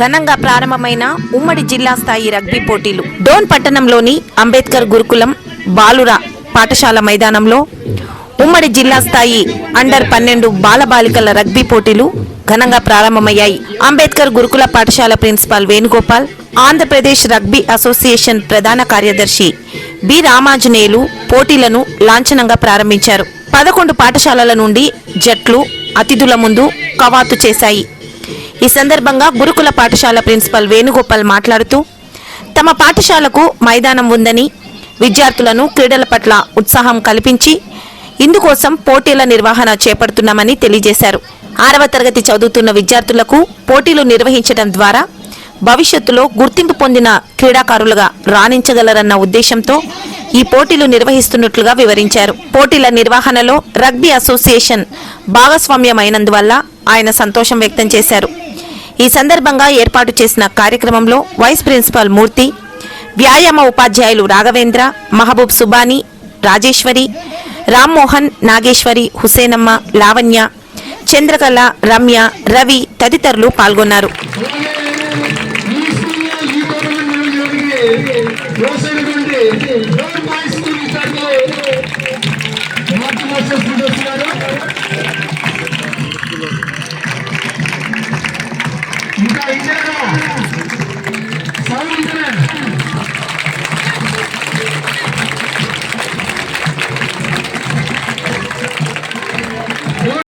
ఘనంగా ప్రారంభమైన ఉమ్మడి జిల్లా స్థాయి రగ్బీ పోటీలు. డోన్ పట్టణంలోని అంబేద్కర్ గురుకులం బాలుర పాఠశాల మైదానంలో ఉమ్మడి జిల్లా స్థాయి అండర్ పన్నెండు బాలబాలికల రగ్బీ పోటీలు ఘనంగా ప్రారంభమయ్యాయి. అంబేద్కర్ గురుకుల పాఠశాల principal Venugopal Andhra Pradesh rugby association ప్రధాన కార్యదర్శి బి రామాంజనేయులు పోటీలను లాంఛనంగా ప్రారంభించారు. పదకొండు పాఠశాలల నుండి జట్లు అతిథుల ముందు కవాతు చేశాయి. ఈ సందర్భంగా గురుకుల పాఠశాల ప్రిన్సిపల్ వేణుగోపాల్ మాట్లాడుతూ తమ పాఠశాలకు మైదానం ఉందని విద్యార్థులను క్రీడల పట్ల ఉత్సాహం కల్పించి ఇందుకోసం పోటీల నిర్వహణ చేపడుతున్నామని తెలియజేశారు. ఆరవ తరగతి చదువుతున్న విద్యార్థులకు పోటీలు నిర్వహించడం ద్వారా భవిష్యత్తులో గుర్తింపు పొందిన క్రీడాకారులుగా రాణించగలరన్న ఉద్దేశంతో ఈ పోటీలు నిర్వహిస్తున్నట్లుగా వివరించారు. పోటీల నిర్వహణలో రగ్బీ అసోసియేషన్ భాగస్వామ్యమైనందువల్ల ఆయన సంతోషం వ్యక్తం చేశారు. ఈ సందర్భంగా ఏర్పాటు చేసిన కార్యక్రమంలో వైస్ ప్రిన్సిపాల్ మూర్తి వ్యాయామ ఉపాధ్యాయులు రాఘవేంద్ర మహబూబ్ సుబాని రాజేశ్వరి రామ్మోహన్ నాగేశ్వరి హుసేనమ్మ లావణ్య చంద్రకళ రమ్య రవి తదితరులు పాల్గొన్నారు. দেখছেন না